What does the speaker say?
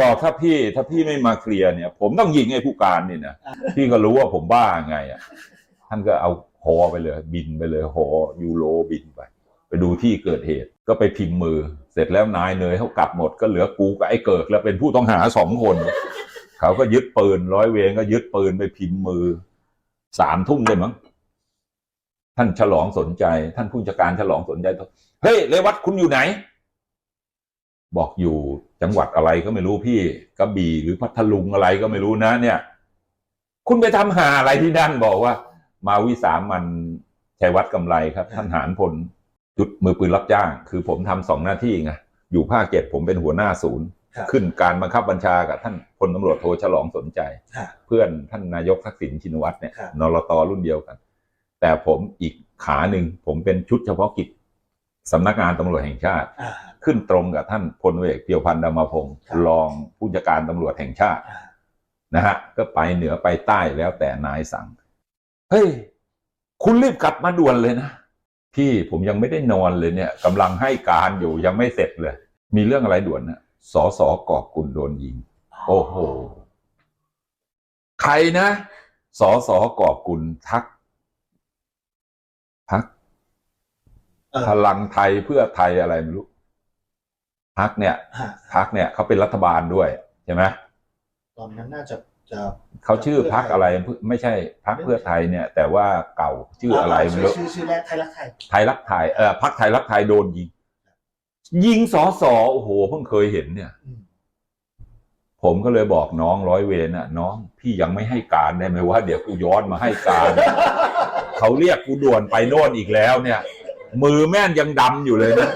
บอกถ้าพี่ถ้าพี่ไม่มาเคลียร์เนี่ย ผมต้องยิงไอ้ผู้การนี่นะพี่ก็รู้ว่าผมบ้าไงอะท่านก็เอาฮอไปเลย บินไปเลยฮอยูโรบินไป ไปดูที่เกิดเหตุก็ไปพิมพ์มือ เสร็จแล้วนายเนยเขากลับหมดก็เหลือกูกับไอ้เกิกแล้วเป็นผู้ต้องหาสองคน เขาก็ยึดปืนร้อยเวรก็ยึดปืนไปพิมพ์มือสามทุ่มเลยมั้งท่านฉลองสนใจ ท่านผู้จัดการฉลองสนใจเฮ้ยเรวัตคุณอยู่ไหน บอกอยู่จังหวัดอะไรก็ไม่รู้พี่กระบี่หรือพัทลุงอะไรก็ไม่รู้นะเนี่ย คุณไปทำหาอะไรที่นั่นบอกว่า มาวิสามันชัยวัดกำไรครับ ท่านหารพลจุดมือปืนรับจ้าง คือผมทำสองหน้าที่ไงอยู่ภาคเจ็ดผมเป็นหัวหน้าศูนย์ครับขึ้นการบังคับบัญชากับท่านพลตำรวจโทฉลองสนใจครับเพื่อนท่านนายกทักษิณชินวัตรเนี่ยครับนรตรุ่นเดียวกัน แต่ผมอีกขาหนึ่งผมเป็นชุดเฉพาะกิจสำนักงานตำรวจแห่งชาติอ่า ขึ้นตรงกับท่านพลเอกเพียวพันธ์ดำมพงศ์ครับรองผู้จัดการตำรวจแห่งชาติอ่านะฮะก็ไปเหนือไปใต้แล้วแต่นายสั่ง เฮ้ย คุณรีบกลับมาด่วนเลยนะ พี่ผมยังไม่ได้นอนเลยเนี่ยกำลังให้การอยู่ยังไม่เสร็จเลย มีเรื่องอะไรด่วนนะสอสอกอบกุลโดนยิง โอ้โห ใครนะสอสอกอบกุลทักพักเออพลังไทยเพื่อไทยอะไรไม่รู้ พักเนี่ยฮะพักเนี่ยเขาเป็นรัฐบาลด้วยใช่ไหมตอนนั้นน่าจะจะเขาชื่อพักอะไรไม่ใช่พักเพื่อไทยเนี่ย แต่ว่าเก่าชื่ออะไรไม่ชื่อรู้ชื่อชื่อแรกไทยรักไทยไทยรักไทยเออพักไทยรักไทยโดนยิง ยิงสอสอโอ้โหเพิ่งเคยเห็นเนี่ยอืมผมก็เลยบอกน้องร้อยเวรน่ะ น้องพี่ยังไม่ให้การได้ไหมว่าเดี๋ยวกูย้อนมาให้การ เขาเรียกกูด่วนไปโน่นอีกแล้วเนี่ย มือแม่นยังดำอยู่เลยนะ